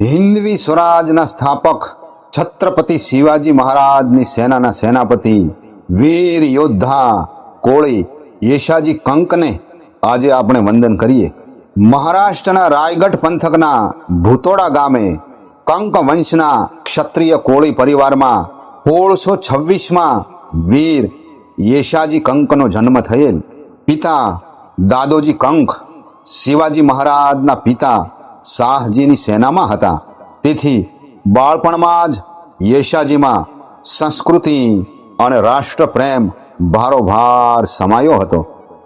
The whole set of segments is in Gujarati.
હિન્દવી સ્વરાજના સ્થાપક છત્રપતિ શિવાજી મહારાજની સેનાના સેનાપતિ, વીર યોદ્ધા કોળી યેશાજી કંકને આજે આપણે વંદન કરીએ. મહારાષ્ટ્રના રાયગઢ પંથકના ભૂતોડા ગામે કંક વંશના ક્ષત્રિય કોળી પરિવારમાં સોળસો છવ્વીસમાં વીર યેશાજી કંકનો જન્મ થયેલ. પિતા દાદોજી કંક, શિવાજી મહારાજના પિતા શાહજીની સેનામાં હતા. તેથી બાળપણમાં જ યેશાજીમાં સંસ્કૃતિ અને રાષ્ટ્રપ્રેમ ભારોભાર સમાયો હતો.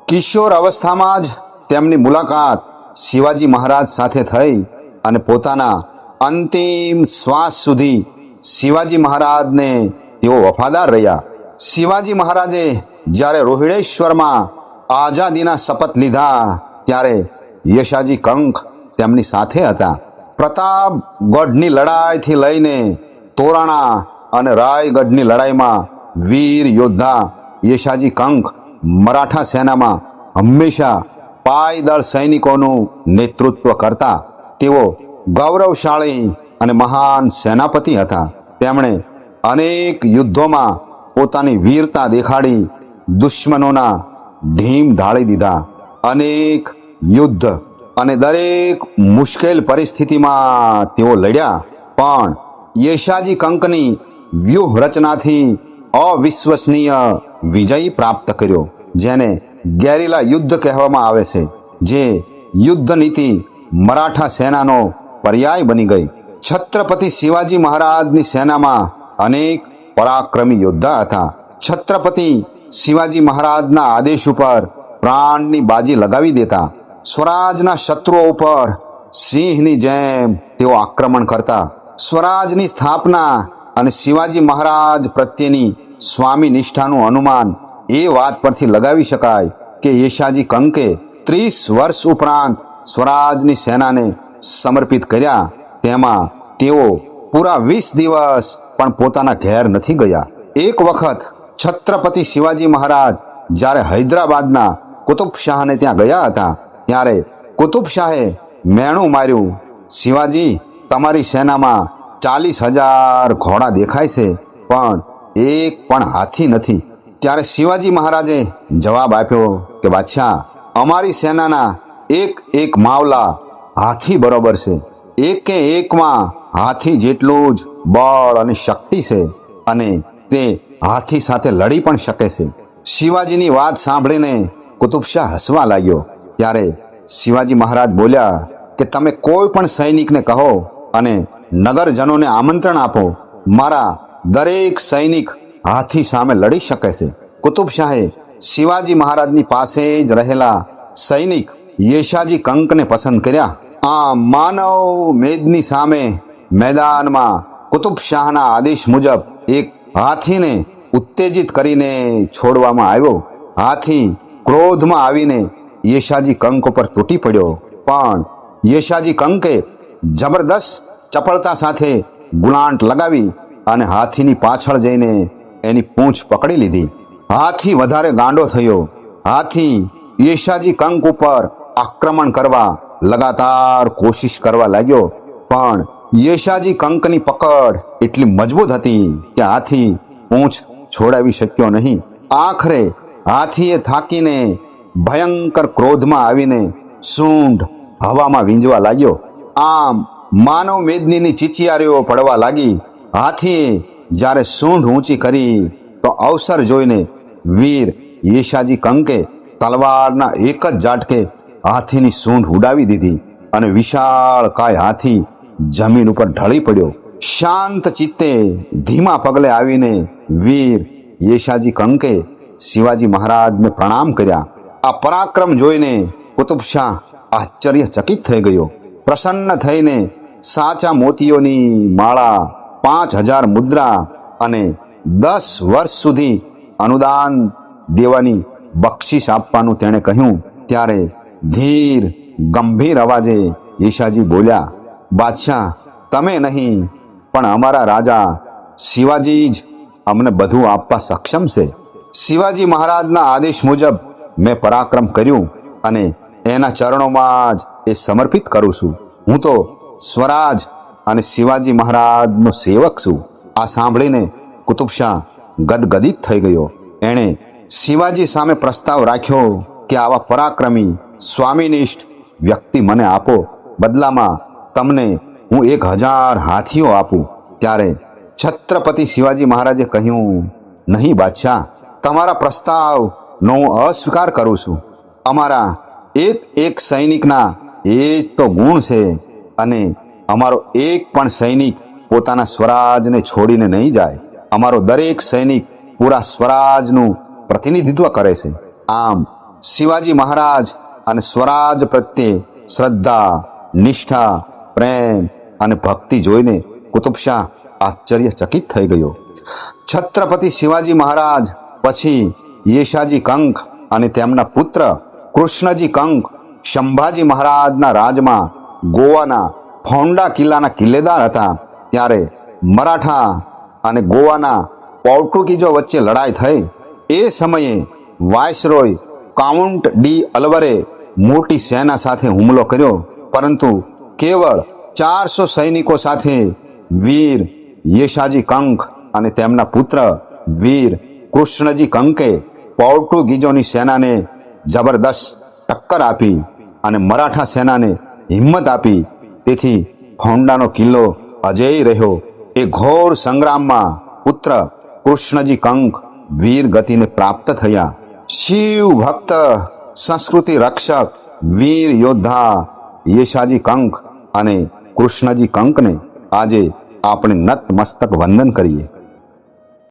કિશોર અવસ્થામાં જ તેમની મુલાકાત શિવાજી મહારાજ સાથે થઈ અને પોતાના અંતિમ શ્વાસ સુધી શિવાજી મહારાજને તેઓ વફાદાર રહ્યા. શિવાજી મહારાજે જ્યારે રોહિણેશ્વરમાં આઝાદીના શપથ લીધા ત્યારે યશાજી કંક તેમની સાથે હતા. પ્રતાપગઢની લડાઈથી લઈને તોરાણા અને રાયગઢની લડાઈમાં વીર યોદ્ધા યશાજી કંક મરાઠા સેનામાં હંમેશા પાયદળ સૈનિકોનું નેતૃત્વ કરતા. તેઓ ગૌરવશાળી અને મહાન સેનાપતિ હતા. તેમણે અનેક યુદ્ધોમાં પોતાની વીરતા દેખાડી, દુશ્મનોના ઢીમ ઢાળી દીધા. અનેક યુદ્ધ અને દરેક મુશ્કેલ પરિસ્થિતિમાં તેઓ લડ્યા. પણ યેશાજી કંકની વ્યૂહરચનાથી અવિશ્વસનીય વિજય પ્રાપ્ત કર્યો, જેને ગેરિલા યુદ્ધ કહેવામાં આવે છે, જે યુદ્ધ નીતિ મરાઠા સેનાનો પર્યાય બની ગઈ. છત્રપતિ શિવાજી મહારાજની સેનામાં અનેક પરાક્રમી યોદ્ધા હતા. છત્રપતિ શિવાજી મહારાજના આદેશ ઉપર પ્રાણની બાજી લગાવી દેતા સ્વરાજના શત્રુઓ ઉપર સિંહની જેમ તેઓ આક્રમણ કરતા. સ્વરાજની સ્થાપના અને શિવાજી મહારાજ પ્રત્યેની સ્વામી નિષ્ઠાનું અનુમાન એ વાત પરથી લગાવી શકાય કે યેશાજી કંકે ત્રીસ વર્ષ ઉપરાંત સ્વરાજની સેનાને સમર્પિત કર્યા. તેમાં તેઓ પૂરા વીસ દિવસ પણ પોતાના ઘેર નથી ગયા. એક વખત છત્રપતિ શિવાજી મહારાજ જ્યારે હૈદરાબાદના કુતુબ શાહને ત્યાં ગયા હતા ત્યારે કુતુબ શાહે મેણું માર્યું. શિવાજી, તમારી સેનામાં ચાલીસ હજાર ઘોડા દેખાય છે, પણ એક પણ હાથી નથી. ત્યારે શિવાજી મહારાજે જવાબ આપ્યો કે, બાદશાહ, અમારી સેનાના એક એક માવલા હાથી બરોબર છે. એક કે એકમાં હાથી જેટલું જ બળ અને શક્તિ છે અને તે હાથી સાથે લડી પણ શકે છે. શિવાજીની વાત સાંભળીને કુતુબશાહ હસવા લાગ્યો. ત્યારે શિવાજી મહારાજ બોલ્યા કે તમે કોઈ પણ સૈનિકને કહો અને નગરજનોને આમંત્રણ આપો, મારા દરેક સૈનિક હાથી સામે લડી શકે છે. કુતુબશાહે શિવાજી મહારાજની પાસે જ રહેલા સૈનિક યેશાજી કંકને પસંદ કર્યા. આ માનવ મેદની સામે મેદાનમાં કુતુબ શાહના આદેશ મુજબ એક હાથીને ઉત્તેજિત કરીને છોડવામાં આવ્યો. હાથી ક્રોધમાં આવીને યેશાજી કંક ઉપર તૂટી પડ્યો. પણ યેશાજી કંકે જબરદસ્ત ચપળતા સાથે ગુલાંટ લગાવી અને હાથીની પાછળ જઈને એની પૂંછ પકડી લીધી. હાથી વધારે ગાંડો થયો. હાથી યેશાજી કંક ઉપર આક્રમણ કરવા લગાતાર કોશિશ કરવા લાગ્યો. પણ યેશાજી કંકની પકડ એટલી મજબૂત હતી કે હાથી પૂંછ છોડાવી શક્યો નહીં. આખરે હાથીએ થાકીને ભયંકર ક્રોધમાં આવીને સૂંઢ હવામાં વીંજવા લાગ્યો. આમ માનવ મેદનીની ચીચિયારીઓ પડવા લાગી. હાથીએ જ્યારે સૂંઢ ઊંચી કરી તો અવસર જોઈને વીર યેશાજી કંકે તલવારના એક જ ઝાટકે હાથીની સૂંઢ ઉડાવી દીધી અને વિશાળ કાય હાથી જમીન ઉપર ઢળી પડ્યો. શાંત ચિત્તે ધીમા પગલે આવીને વીર યેશાજી કંકે શિવાજી મહારાજને પ્રણામ કર્યા. આ પરાક્રમ જોઈને કુતુબ શાહ આશ્ચર્યચકિત થઈ ગયો. પ્રસન્ન થઈને સાચા મોતીઓની માળા પાંચ હજાર મુદ્રા અને દસ વર્ષ સુધી અનુદાન દેવાની બક્ષિસ આપવાનું તેણે કહ્યું. ત્યારે ધીર, ગંભીર અવાજે ઈશાજી બોલ્યા, બાદશાહ, તમે નહીં, પણ અમારા રાજા શિવાજી જ અમને બધું આપવા સક્ષમ છે. શિવાજી મહારાજના આદેશ મુજબ મેં પરાક્રમ કર્યું અને એના ચરણોમાં જ એ સમર્પિત કરું છું. હું તો સ્વરાજ અને શિવાજી મહારાજનો સેવક છું. આ સાંભળીને કુતુબશાહ ગદગદિત થઈ ગયો. એણે શિવાજી સામે પ્રસ્તાવ રાખ્યો કે આવા પરાક્રમી, સ્વામિનિષ્ઠ વ્યક્તિ મને આપો. બદલામાં તમને હું એક હજાર હાથીઓ આપું. ત્યારે છત્રપતિ શિવાજી મહારાજે કહ્યું, નહીં બાદશાહ, તમારા પ્રસ્તાવનો હું અસ્વીકાર કરું છું. અમારા એક એક સૈનિકના એ જ તો ગુણ છે અને અમારો એક પણ સૈનિક પોતાના સ્વરાજને છોડીને નહીં જાય. અમારો દરેક સૈનિક પૂરા સ્વરાજનું પ્રતિનિધિત્વ કરે છે. આમ શિવાજી મહારાજ અને સ્વરાજ પ્રત્યે શ્રદ્ધા, નિષ્ઠા, પ્રેમ અને ભક્તિ જોઈને કુતુબશાહ આશ્ચર્યચકિત થઈ ગયો. છત્રપતિ શિવાજી મહારાજ પછી યેશાજી કંક અને તેમના પુત્ર કૃષ્ણજી કંક શંભાજી મહારાજના રાજમાં ગોવાના ફોંડા કિલ્લાના કિલ્લેદાર હતા. ત્યારે મરાઠા અને ગોવાના પોર્ટુગીઝો વચ્ચે લડાઈ થઈ. એ સમયે વાયસરોય કાઉન્ટ ડી અલવરે મોટી સેના સાથે હુમલો કર્યો. પરંતુ કેવળ ચારસો સૈનિકો સાથે વીર યેશાજી કંક અને તેમના પુત્ર વીર કૃષ્ણજી કંકે પોર્ટુગીઝોની સેનાને જબરદસ્ત ટક્કર આપી અને મરાઠા સેનાને હિંમત આપી. તેથી હોન્ડાનો કિલ્લો અજેય રહ્યો. એ ઘોર સંગ્રામમાં પુત્ર કૃષ્ણજી કંક વીર ગતિને પ્રાપ્ત થયા. શિવ ભક્ત, સંસ્કૃતિ રક્ષક, વીર યોદ્ધા યેશાજી કંક અને કૃષ્ણજી કંકને આજે આપણે નત મસ્તક વંદન કરીએ.